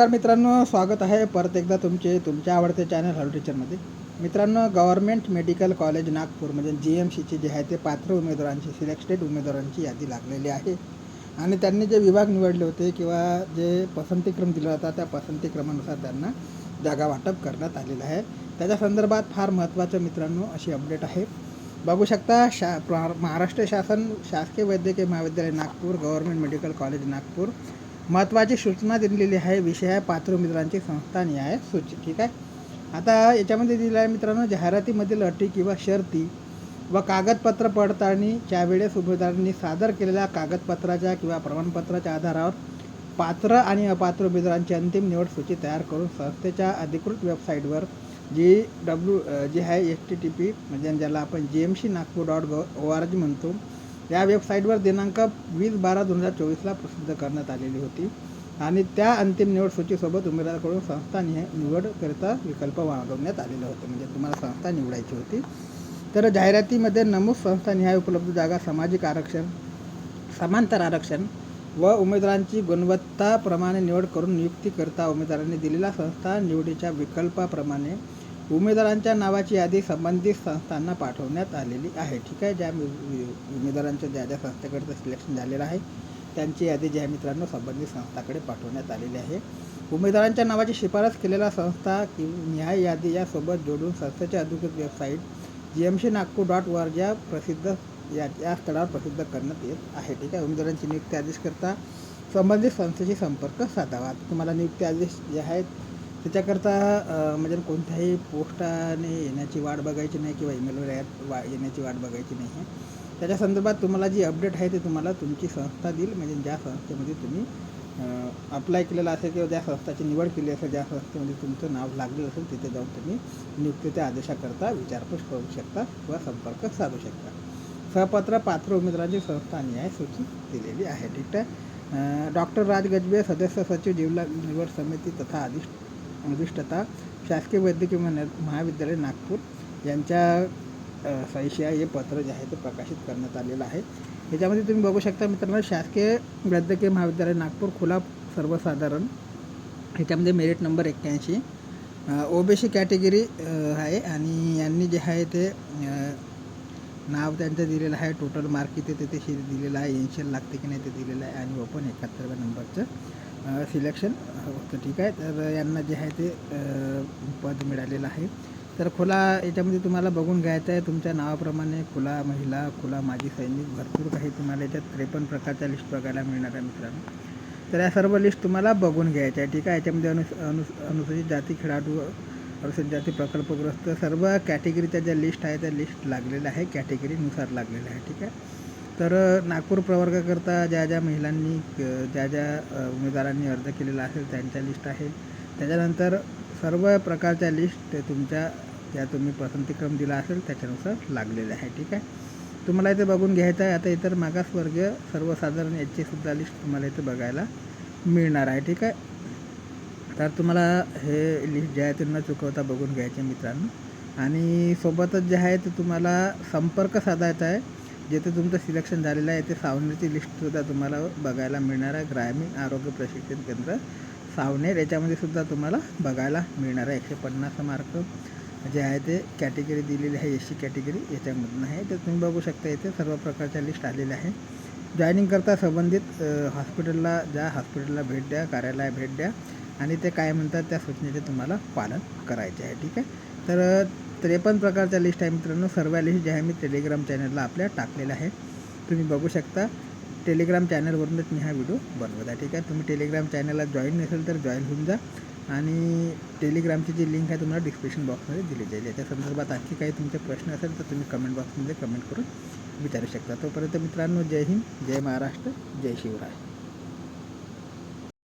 तर मित्रांनो स्वागत आहे परत एकदा तुमचे तुमच्या आवडते चॅनल हॉल टीचरमध्ये मित्रांनो गव्हर्नमेंट मेडिकल कॉलेज नागपूर म्हणजे जी एम सीचे जे आहे ते पात्र उमेदवारांची सिलेक्टेड उमेदवारांची यादी लागलेली आहे. आणि त्यांनी जे विभाग निवडले होते किंवा जे पसंतीक्रम दिला होता त्या पसंतीक्रमानुसार त्यांना जागा वाटप करण्यात आलेलं आहे. त्याच्या संदर्भात फार महत्त्वाचं मित्रांनो अशी अपडेट आहे. बघू शकता शा महाराष्ट्र शासन शासकीय वैद्यकीय महाविद्यालय Nagpur government medical college Nagpur महत्त्वाची सूचना दिलेली आहे विषय आहे पात्र मित्रांची संस्था न्याय सूची ठीक आहे? आता याच्यामध्ये दिलं आहे मित्रांनो जाहिरातीमधील अटी किंवा शर्ती व कागदपत्र पडताळणीच्या वेळेस उमेदवारांनी सादर केलेल्या कागदपत्राच्या किंवा प्रमाणपत्राच्या आधारावर पात्र आणि अपात्र उमेदवारांची अंतिम निवड सूची तयार करून संस्थेच्या अधिकृत वेबसाईटवर जी डब्ल्यू जी आहे एच टी टी पी म्हणजे ज्याला आपण G M C Nagpur dot go O R G म्हणतो या वेबसाईटवर दिनांक वीस बारा दोन हजार चोवीसला प्रसिद्ध करण्यात आलेली होती. आणि त्या अंतिम निवड सूचीसोबत उमेदवाराकडून संस्था निह निवडकरिता विकल्प मागवण्यात आलेलं होतं. म्हणजे तुम्हाला संस्था निवडायची होती. तर जाहिरातीमध्ये नमूद संस्था निहाय उपलब्ध जागा सामाजिक आरक्षण समांतर आरक्षण व उमेदवारांची गुणवत्ताप्रमाणे निवड करून नियुक्तीकरता उमेदवारांनी दिलेला संस्था निवडीच्या विकल्पाप्रमाणे उमेदवारांच्या नावाची यादी संबंधित संस्थांना पाठवण्यात आलेली आहे. ठीक आहे? ज्या उमेदवारांच्या ज्या ज्या संस्थेकडचं सिलेक्शन झालेलं आहे त्यांची यादी ज्या मित्रांनो संबंधित संस्थाकडे पाठवण्यात आलेली आहे. उमेदवारांच्या नावाची शिफारस केलेल्या संस्था कि न्याय यादी यासोबत जोडून संस्थेच्या अधिकृत website G M C Nagpur dot वर्ग ज्या प्रसिद्ध या या स्थळावर प्रसिद्ध करण्यात येत आहे. ठीक आहे? उमेदवारांची नियुक्ती आदेश करता संबंधित संस्थेशी संपर्क साधावा. तुम्हाला नियुक्ती आदेश जे आहेत त्याच्याकरता म्हणजे कोणत्याही पोस्टाने येण्याची वाट बघायची नाही किंवा ईमेलवर या- वा येण्याची वाट बघायची नाही आहे. त्याच्या संदर्भात तुम्हाला जी अपडेट आहे ते तुम्हाला तुमची संस्था देईल. म्हणजे ज्या संस्थेमध्ये तुम्ही अप्लाय केलेला असेल किंवा ज्या संस्थाची निवड केली असेल ज्या संस्थेमध्ये तुमचं नाव लागलेलं असेल तिथे जाऊन तुम्ही नियुक्तीच्या आदेशाकरता विचारपूस करू शकता किंवा संपर्क साधू शकता. सहपत्र पात्र उमेदवारांची संस्था न्याय सूची दिलेली आहे. ठीक आहे डॉक्टर राज गजबे सदस्य सचिव जिल्हा निवड समिती तथा अधिष्ठ अधिष्ठता शासकीय वैद्यकीय महा- महाविद्यालय नागपूर यांच्या अ, हे पत्र जे आहे ते प्रकाशित करण्यात आलेलं आहे. याच्यामध्ये तुम्ही बघू शकता मित्रांनो शासकीय वैद्यकीय महाविद्यालय नागपूर खुला सर्वसाधारण. ह्याच्यामध्ये मेरिट नंबर एक्क्याऐंशी. ओबीसी कॅटेगरी आहे आणि यांनी जे आहे ते नाव त्यांचं दिलेलं आहे. टोटल मार्क किती ते तिथे दिलेलं आहे. ऐंशी लागते की नाही ते दिलेलं आहे. आणि ओपन एकाहत्तरव्या नंबरचं सिलेक्शन होतं ठीक आहे. तर यांना जे आहे ते पद मिळालेलं आहे. तर खुला याच्यामध्ये तुम्हाला बघून घ्यायचं आहे. तुमच्या नावाप्रमाणे खुला महिला खुला माजी सैनिक भरपूर काही तुम्हाला याच्यात त्रेपन्न प्रकारच्या लिस्ट बघायला मिळणार आहे मित्रांनो. तर या सर्व लिस्ट तुम्हाला बघून घ्यायच्या आहे. ठीक आहे. याच्यामध्ये अनु अनु अनुसूचित जाती खेळाडू अनुसूचित जाती प्रकल्पग्रस्त सर्व कॅटेगरीच्या ज्या लिस्ट आहे त्या लिस्ट लागलेल्या आहे कॅटेगरीनुसार लागलेल्या आहे ठीक आहे? तर नागपूर प्रवर्गाकरता ज्या ज्या महिलांनी ज्या ज्या उमेदवारांनी अर्ज केलेला असेल त्यांच्या लिस्ट आहे त्याच्यानंतर सर्व प्रकारच्या लिस्ट तुमच्या ज्या तुम्ही पसंतीक्रम दिला असेल त्याच्यानुसार लागलेल्या आहे ठीक आहे? तुम्हाला इथे बघून घ्यायचं आहे आता इतर मागासवर्गीय सर्वसाधारण याचीसुद्धा लिस्ट तुम्हाला इथे बघायला मिळणार आहे ठीक आहे? तर तुम्हाला हे लिस्ट जे आहे ते न चुकवता बघून घ्यायचे मित्रांनो. आणि सोबतच जे आहे ते तुम्हाला संपर्क साधायचा आहे. जिथे तुमचं सिलेक्शन झालेलं आहे ते सावनेरची लिस्टसुद्धा तुम्हाला बघायला मिळणार आहे. ग्रामीण आरोग्य प्रशिक्षण केंद्र सावनेर. याच्यामध्ये सुद्धा तुम्हाला बघायला मिळणार आहे. एकशे पन्नास मार्क जे आहे ते कॅटेगरी दिलेली आहे एस सी कॅटेगरी याच्यामधून आहे. तर तुम्ही बघू शकता इथे सर्व प्रकारच्या लिस्ट आलेल्या आहे. जॉईनिंग करता संबंधित हॉस्पिटलला ज्या हॉस्पिटलला भेट द्या कार्यालयाला भेट द्या. आणि ते काय म्हणतात त्या सूचनेचे तुम्हाला पालन करायचे आहे ठीक आहे? तर त्रेपन्न प्रकारच्या लिस्ट आहे मित्रांनो. सर्व लिस्ट जे आहे मी टेलिग्राम चॅनलला आपल्या टाकलेल्या आहे तुम्ही बघू शकता. टेलिग्राम चॅनलवरूनच मी हा व्हिडिओ बनवत आहे ठीक आहे? तुम्ही टेलिग्राम चॅनलला जॉईन नसेल तर जॉईन होऊन जा. आणि टेलिग्रामची जी लिंक आहे तुम्हाला डिस्क्रिप्शन बॉक्समध्ये दिली जाईल. याच्या संदर्भात आणखी काही तुमचे प्रश्न असेल तर तुम्ही कमेंट बॉक्समध्ये कमेंट करून विचारू शकता. तोपर्यंत मित्रांनो जय हिंद जय महाराष्ट्र जय शिवराय.